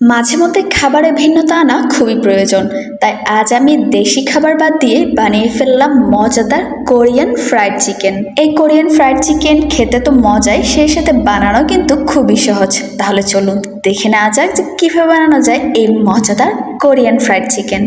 মাঝে মধ্যে খাবারে ভিন্নতা আনা খুবই প্রয়োজন। তাই আজ আমি দেশি খাবার বাদ দিয়ে বানিয়ে ফেললাম মজাদার কোরিয়ান ফ্রাইড চিকেন। এই কোরিয়ান ফ্রাইড চিকেন খেতে তো মজাই, সেই সাথে বানানো কিন্তু খুবই সহজ। তাহলে চলুন দেখে নেওয়া যাক যে কীভাবে বানানো যায় এই মজাদার কোরিয়ান ফ্রাইড চিকেন।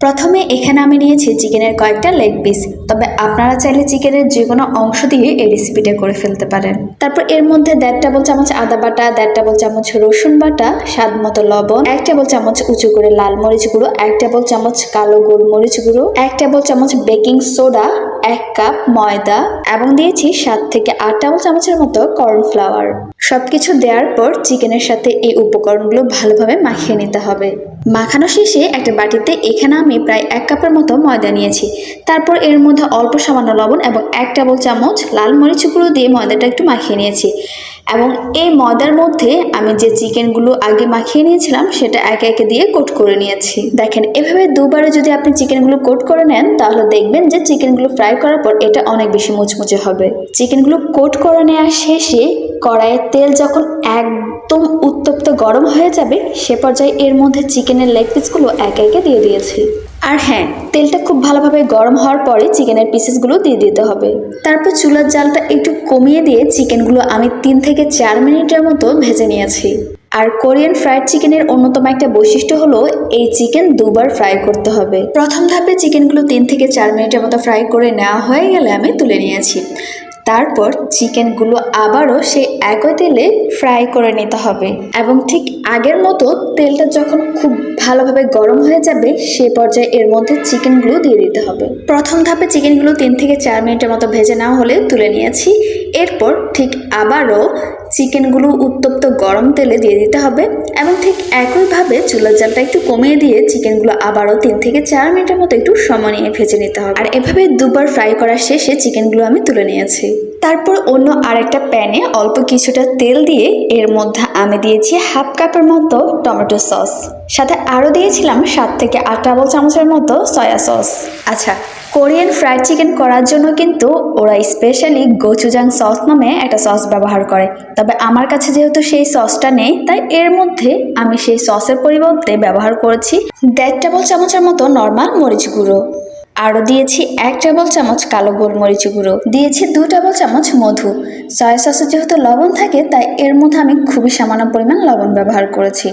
প্রথমে এখানে আমি নিয়েছি চিকেনের কয়েকটা লেগ পিস, তবে আপনারা চাইলে চিকেনের যে কোনো অংশ দিয়ে এই রেসিপিটা করে ফেলতে পারেন। তারপর এর মধ্যে দেড় টেবিল চামচ আদা বাটা, দেড় টেবিল চামচ রসুন বাটা, স্বাদ মতো লবণ, এক টেবিল চামচ উঁচু করে লাল মরিচ গুঁড়ো, এক টেবিল চামচ কালো গোলমরিচ গুঁড়ো, এক টেবিল চামচ বেকিং সোডা এক কাপ ময়দা এবং দিয়েছি সাত থেকে আট টেবিল চামচের মতো কর্নফ্লাওয়ার। সবকিছু দেওয়ার পর চিকেনের সাথে এই উপকরণগুলো ভালোভাবে মাখিয়ে নিতে হবে। মাখানো শেষে একটা বাটিতে এখানে আমি প্রায় এক কাপের মতো ময়দা নিয়েছি। তারপর এর মধ্যে অল্প সামান্য লবণ এবং এক টেবিল চামচ লাল মরিচ গুঁড়ো দিয়ে ময়দাটা একটু মাখিয়ে নিয়েছি। এবং এই ময়দার মধ্যে আমি যে চিকেনগুলো আগে মাখিয়ে নিয়েছিলাম, সেটা একে একে দিয়ে কোট করে নিয়েছি। দেখেন, এভাবে দুবারে যদি আপনি চিকেনগুলো কোট করে নেন, তাহলে দেখবেন যে চিকেনগুলো ফ্রাই করার পর এটা অনেক বেশি মুচমুচে হবে। চিকেনগুলো কোট করে নেওয়ার শেষে কড়াইয়ের তেল যখন একদম উত্তপ্ত গরম হয়ে যাবে, সে পর্যায়ে এর মধ্যে চিকেনের লেগ পিসগুলো একে একে দিয়ে দিয়েছি। আর হ্যাঁ তেলটা খুব ভালোভাবে গরম হওয়ার পরে চিকেনের পিসেসগুলো দিয়ে দিতে হবে। তারপর চুলার জালটা একটু কমিয়ে দিয়ে চিকেনগুলো আমি তিন থেকে চার মিনিটের মতো ভেজে নিয়েছি। আর কোরিয়ান ফ্রাইড চিকেনের অন্যতম একটা বৈশিষ্ট্য হলো এই চিকেন দুবার ফ্রাই করতে হবে। প্রথম ধাপে চিকেনগুলো তিন থেকে চার মিনিটের মতো ফ্রাই করে নেওয়া হয়ে গেলে আমি তুলে নিয়েছি। তারপর চিকেনগুলো আবারও সেই একই তেলে ফ্রাই করে নিতে হবে। এবং ঠিক আগের মতো তেলটা যখন খুব ভালোভাবে গরম হয়ে যাবে, সে পর্যায়ে এর মধ্যে চিকেনগুলো দিয়ে দিতে হবে। প্রথম ধাপে চিকেনগুলো তিন থেকে চার মিনিটের মতো ভেজে নেওয়া হলে তুলে নিয়েছি। এরপর ঠিক আবারও চিকেনগুলো উত্তপ্ত গরম তেলে দিয়ে দিতে হবে এবং ঠিক একইভাবে চুলার জালটা একটু কমিয়ে দিয়ে চিকেনগুলো আবারও তিন থেকে চার মিনিটের মতো একটু সময় নিয়ে ভেজে নিতে হবে। আর এভাবে দুবার ফ্রাই করার শেষে চিকেনগুলো আমি তুলে নিয়েছি। তারপর অন্য আরেকটা প্যানে অল্প কিছুটা তেল দিয়ে এর মধ্যে আমি দিয়েছি হাফ কাপের মতো টমেটো সস। সাথে আরও দিয়েছিলাম সাত থেকে আট টেবিল চামচের মতো সয়া সস। আচ্ছা কোরিয়ান ফ্রাইড চিকেন করার জন্য কিন্তু ওরা স্পেশালি গোচুজাং সস নামে একটা সস ব্যবহার করে। তবে আমার কাছে যেহেতু সেই সসটা নেই, তাই এর মধ্যে আমি সেই সসের পরিবর্তে ব্যবহার করেছি দেড় টেবিল চামচের মতো নর্মাল মরিচ গুঁড়ো। আরও দিয়েছি এক টেবিল চামচ কালো গোলমরিচ গুঁড়ো, দিয়েছি দু টেবিল চামচ মধু। সয়া সসে যেহেতু লবণ থাকে, তাই এর মধ্যে আমি খুবই সামান্য পরিমাণ লবণ ব্যবহার করেছি।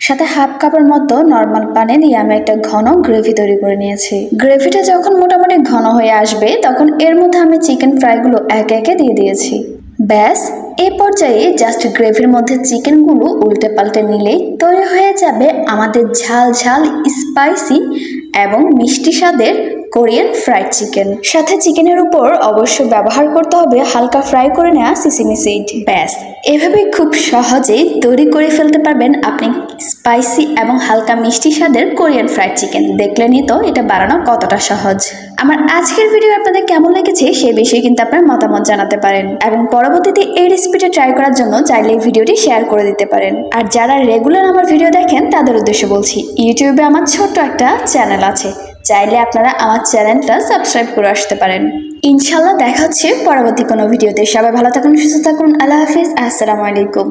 সাথে হাফ কাপের মতো নর্মাল পানি দিয়ে আমি একটা ঘন গ্রেভি তৈরি করে নিয়েছি। গ্রেভিটা যখন মোটামুটি ঘন হয়ে আসবে, তখন এর মধ্যে আমি চিকেন ফ্রাইগুলো একে একে দিয়ে দিয়েছি। ব্যাস, এ পর্যায়ে জাস্ট গ্রেভির মধ্যে চিকেনগুলো উল্টে পাল্টে নিলেই তৈরি হয়ে যাবে আমাদের ঝাল ঝাল স্পাইসি এবং মিষ্টি স্বাদের কোরিয়ান ফ্রাইড চিকেন। সাথে চিকেনের উপর অবশ্য ব্যবহার করতে হবে হালকা ফ্রাই করে নেওয়া সিসিমি সিড। ব্যাস। এভাবে খুব সহজেই তৈরি করে ফেলতে পারবেন আপনি স্পাইসি এবং হালকা মিষ্টি স্বাদের কোরিয়ান ফ্রাইড চিকেন। দেখলেনই তো, এটা বানানো কতটা সহজ। আমার আজকের ভিডিও আপনাদের কেমন লেগেছে সে বিষয়ে কিন্তু আপনার মতামত জানাতে পারেন এবং পরবর্তীতে এই রেসিপিটা ট্রাই করার জন্য চাইলে ভিডিওটি শেয়ার করে দিতে পারেন। আর যারা রেগুলার আমার ভিডিও দেখেন, তাদের উদ্দেশ্যে বলছি, ইউটিউবে আমার ছোট্ট একটা চ্যানেল আছে। চাইলে আপনারা আমার চ্যানেলটা সাবস্ক্রাইব করে আসতে পারেন। ইনশাল্লাহ দেখা হচ্ছে পরবর্তী কোনো ভিডিওতে। সবাই ভালো থাকুন, সুস্থ থাকুন। আল্লাহ হাফিজ। আসসালামু আলাইকুম।